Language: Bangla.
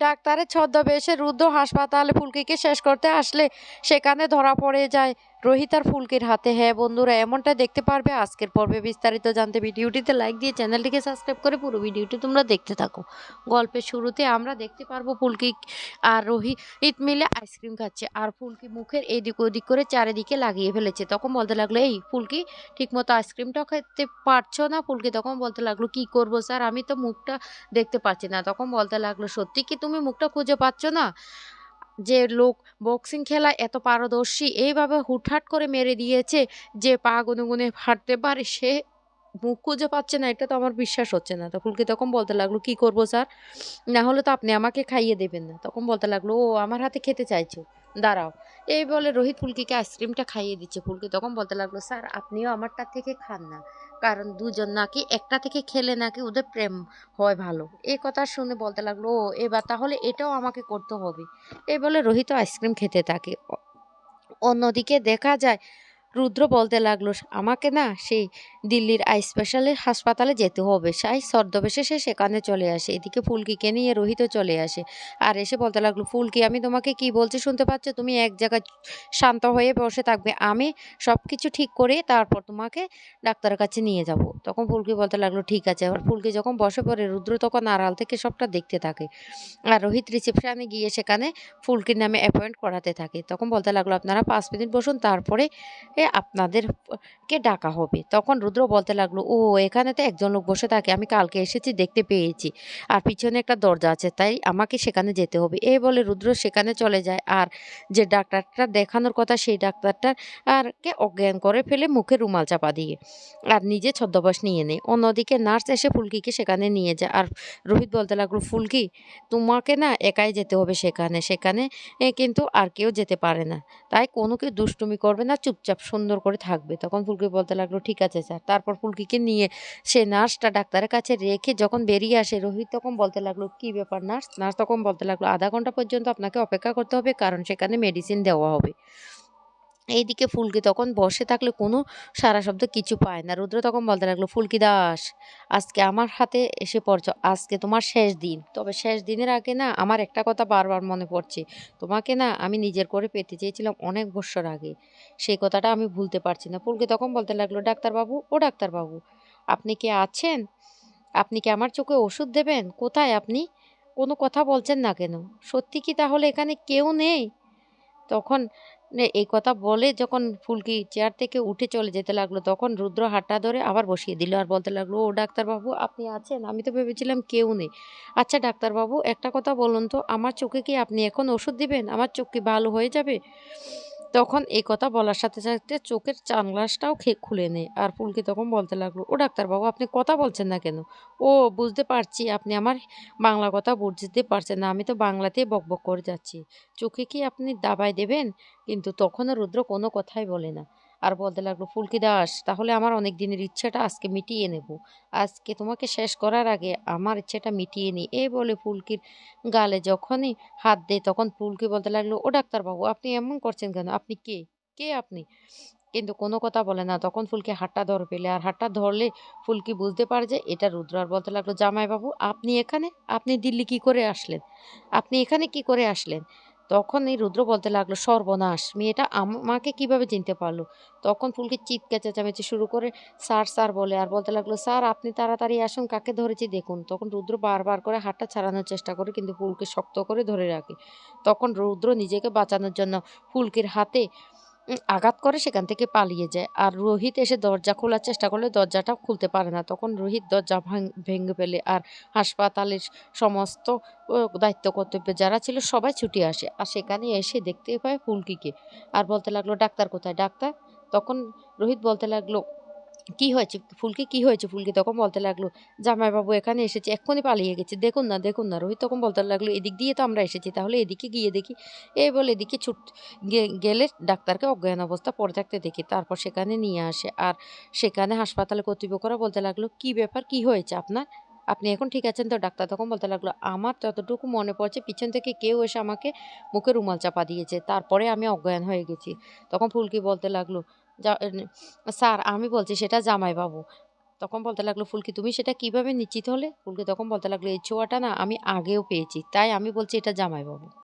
ডাক্তারের ছদ্মবেশে রুদ্র হাসপাতালে ফুলকিকে শেষ করতে আসলে সেখানে ধরা পড়ে যায়। রোহিত আর ফুলকির হাতে। হ্যাঁ বন্ধুরা, এমনটা দেখতে পারবে। আজকের পর্বে বিস্তারিত জানতে ভিডিওটিতে লাইক দিয়ে চ্যানেলটিকে সাবস্ক্রাইব করে পুরো ভিডিওটি তোমরা দেখতে থাকো। গল্পের শুরুতে আমরা দেখতে পারব ফুলকি আর রোহিত মিলে আইসক্রিম খাচ্ছে আর ফুলকি মুখের এদিক ওদিক করে চারিদিকে লাগিয়ে ফেলেছে। তখন বলতে লাগল, এই ফুলকি, ঠিকমতো আইসক্রিমটাও খেতে পারছ না? ফুলকি তখন বলতে লাগল, কি করব স্যার? আমি তো মুখটা দেখতে পাচ্ছি না। তখন বলতে লাগল, সত্যি কি তুমি মুখটা খুঁজে পাচ্ছ না? যে লোক বক্সিং খেলায় এত পারদর্শী, এইভাবে হুটহাট করে মেরে দিয়েছে যে পা গুনে গুনে হাঁটতে পারে, সে মুখ খুঁজে পাচ্ছে না, এটা তো আমার বিশ্বাস হচ্ছে না। তখন ফুলকি তখন বলতে লাগল, কি করব স্যার? না হলে তো আপনি আমাকে খাইয়ে দেবেন না। তখন বলতে লাগল, ও, আমার হাতে খেতে চাইছো। দাঁড়াও। এই বলে রোহিত ফুলকিকে আইসক্রিমটা খাইয়ে দিচ্ছে। ফুলকি তখন বলতে লাগল, স্যার, আপনিও আমারটা থেকে খান না। কারণ দুজন নাকি একটা থেকে খেলে নাকি ওদের প্রেম হয় ভালো। এই কথা শুনে বলতে লাগল, ও, এবার তাহলে এটাও আমাকে করতে হবে। এই বলে রোহিত আইসক্রিম খেতে থাকে। অন্যদিকে দেখা যায় রুদ্র বলতে লাগল, আমাকে না সেই দিল্লির আই স্পেশালের হাসপাতালে যেতে হবে। সাই ছদ্মবেশে সে সেখানে চলে আসে। এদিকে ফুলকিকে নিয়ে রোহিতও চলে আসে। আর এসে বলতে লাগল, ফুলকি, আমি তোমাকে কি বলছি শুনতে পাচ্ছ? তুমি এক জায়গায় শান্ত হয়ে বসে থাকবে। আমি সব কিছু ঠিক করে তারপর তোমাকে ডাক্তারের কাছে নিয়ে যাব। তখন ফুলকি বলতে লাগল, ঠিক আছে। আর ফুলকি যখন বসে পড়ে, রুদ্র তখন আড়াল থেকে সবটা দেখতে থাকে। আর রোহিত রিসেপশনে গিয়ে সেখানে ফুলকির নামে অ্যাপয়েন্ট করাতে থাকে। তখন বলতে লাগল, আপনারা পাঁচ মিনিট বসুন, তারপরে আপনাদেরকে ডাকা হবে। তখন রুদ্র বলতে লাগল, ও, এখানে তো একজন লোক বসে থাকে, আমি কালকে এসেছি, দেখতে পেয়েছি। আর পিছনে একটা দরজা আছে, তাই আমাকে সেখানে যেতে হবে। এই বলে রুদ্র সেখানে চলে যায়। আর যে ডাক্তারটা দেখানোর কথা, সেই ডাক্তারটার আর কে অজ্ঞান করে ফেলে মুখে রুমাল চাপা দিয়ে আর নিজে ছদ্মবেশ নিয়ে নেয়। অন্যদিকে নার্স এসে ফুলকিকে সেখানে নিয়ে যায়। আর রোহিত বলতে লাগল, ফুলকি, তোমাকে না একাই যেতে হবে সেখানে। সেখানে কিন্তু আর কেউ যেতে পারে না। তাই কোনো কেউ দুষ্টুমি করবে না, চুপচাপ সুন্দর করে থাকবে। তখন ফুলকি বলতে লাগল, ঠিক আছে স্যার। তারপর ফুলকিকে নিয়ে সে নার্সটা ডাক্তারের কাছে রেখে যখন বেরিয়ে আসে, রোহিত তখন বলতে লাগল, কি ব্যাপার নার্স? নার্স তখন বলতে লাগল, আধা ঘণ্টা পর্যন্ত আপনাকে অপেক্ষা করতে হবে, কারণ সেখানে মেডিসিন দেওয়া হবে। এইদিকে ফুলকি তখন বসে থাকলে কোনো সারা শব্দ কিছু পায় না। রুদ্র তখন বলতে লাগল, ফুলকি দাস, আজকে আমার হাতে এসে পড়ছ। আজকে তোমার শেষ দিন। তবে শেষ দিনের আগে না আমার একটা কথা বারবার মনে পড়ছে। তোমাকে না আমি নিজের করে পেতে চেয়েছিলাম অনেক বছর আগে। সেই কথাটা আমি ভুলতে পারছি না। ফুলকি তখন বলতে লাগল, ডাক্তারবাবু, ও ডাক্তারবাবু, আপনি কি আছেন? আপনি কি আমার চোখে ওষুধ দেবেন? কোথায় আপনি? কোনো কথা বলছেন না কেন? সত্যি কি তাহলে এখানে কেউ নেই? তখন এই কথা বলে যখন ফুলকি চেয়ার থেকে উঠে চলে যেতে লাগল, তখন রুদ্র হাতটা ধরে আবার বসিয়ে দিল আর বলতে লাগল, ও ডাক্তারবাবু, আপনি আছেন? আমি তো ভেবেছিলাম কেউ নেই। আচ্ছা ডাক্তারবাবু, একটা কথা বলুন তো, আমার চোখে কি আপনি এখন ওষুধ দিবেন? আমার চোখ কি ভালো হয়ে যাবে? তখন এই কথা বলার সাথে সাথে চোখের চানগ্লাসটাও খে, খুলে নেয়। আর পুলকি তখন বলতে লাগল, ও ডাক্তারবাবু, আপনি কথা বলছেন না কেন? ও, বুঝতে পারছি, আপনি আমার বাংলা কথা বুঝতে পারছেন না। আমি তো বাংলাতেই বকবক করে যাচ্ছি। চোখে কি আপনি দাবায় দেবেন? কিন্তু তখন রুদ্র কোনো কথাই বলে না। আর বলতে লাগল, ফুলকি দাস, তাহলে আমার অনেক দিনের ইচ্ছাটা আজকে মিটিয়ে নেব। আজকে তোমাকে শেষ করার আগে আমার ইচ্ছাটা মিটিয়ে নিই এই বলে ফুলকির গালে যখনই হাত দেয়, তখন ফুলকি বলতে লাগল, ও ডাক্তারবাবু, আপনি এমন করছেন কেন? আপনি কে? কে আপনি? কিন্তু কোনো কথা বলে না। তখন ফুলকি হাতটা ধরে পেলে। আর হাতটা ধরলে ফুলকি বুঝতে পারে যে এটা রুদ্র। আর বলতে লাগল, জামাইবাবু, আপনি এখানে? আপনি দিল্লি কি করে আসলেন? আপনি এখানে কি করে আসলেন? তখন এই রুদ্র বলতে লাগল, সর্বনাশ, মেয়েটা আমাকে কীভাবে চিনতে পারল? তখন ফুলকে চিৎকা চেঁচামেচি শুরু করে, স্যার স্যার বলে, আর বলতে লাগল, স্যার, আপনি তাড়াতাড়ি আসুন, কাকে ধরেছি দেখুন? তখন রুদ্র বারবার করে হাতটা ছাড়ানোর চেষ্টা করে, কিন্তু ফুলকে শক্ত করে ধরে রাখে। তখন রুদ্র নিজেকে বাঁচানোর জন্য ফুলকির হাতে আঘাত করে সেখান থেকে পালিয়ে যায়। আর রোহিত এসে দরজা খোলার চেষ্টা করলে দরজাটা খুলতে পারে না। তখন রোহিত দরজা ভাঙ- ফেলে আর হাসপাতালের সমস্ত দায়িত্ব কর্তব্য যারা ছিল সবাই ছুটি আসে। আর সেখানে এসে দেখতে পায় ফুলকিকে। আর বলতে লাগল, ডাক্তার কোথায়? ডাক্তার? তখন রোহিত বলতে লাগল কি হয়েছে? ফুলকি, কি হয়েছে ফুলকি? তখন বলতে লাগল, জামাইবাবু, এখানে এসেছে, এক্ষুনি পালিয়ে গেছে। দেখুন না দেখুন না, রোহিত তখন বলতে লাগল, এদিক দিয়ে তো আমরা এসেছি, তাহলে এদিকে গিয়ে দেখি। এই বলে এদিকে ছুট গেলে ডাক্তারকে অজ্ঞান অবস্থা পড়ে থাকতে দেখি, তারপর সেখানে নিয়ে আসে। আর সেখানে হাসপাতালে কর্তৃপক্ষরা বলতে লাগল, কি ব্যাপার? কি হয়েছে আপনার? আপনি এখন ঠিক আছেন তো? ডাক্তার তখন বলতে লাগল, আমার যতটুকু মনে পড়ছে, পিছন থেকে কেউ এসে আমাকে মুখে রুমাল চাপা দিয়েছে, তারপরে আমি অজ্ঞান হয়ে গেছি। তখন ফুলকি বলতে লাগল স্যার, আমি বলছি সেটা জামাইবাবু। তখন বলতে লাগল, ফুলকি, তুমি সেটা কীভাবে নিশ্চিত হলে? ফুলকি তখন বলতে লাগল, এই ছোঁয়াটা না আমি আগেও পেয়েছি, তাই আমি বলছি এটা জামাইবাবু।